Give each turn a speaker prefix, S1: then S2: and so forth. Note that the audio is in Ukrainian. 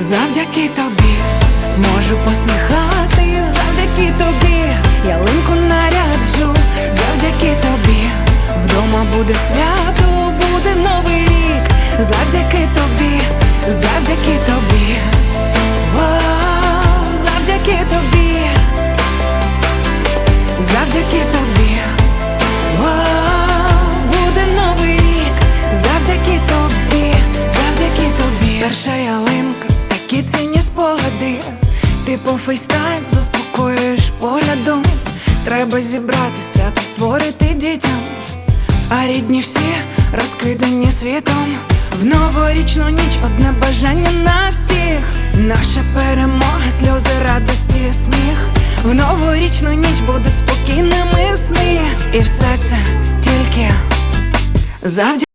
S1: Завдяки тобі можу посміхати, завдяки тобі ялинку наряджу, завдяки тобі вдома буде свято, буде новий рік, завдяки тобі, завдяки тобі, Вау, завдяки тобі, завдяки тобі, Вау, буде По фейстайм заспокоюєш поглядом. Треба зібрати свято, створити дітям. А рідні всі розкидані світом. В новорічну ніч одне бажання на всіх. Наша перемога, сльози, радості, сміх. В новорічну ніч будуть спокійними сни. І все це тільки завдяки.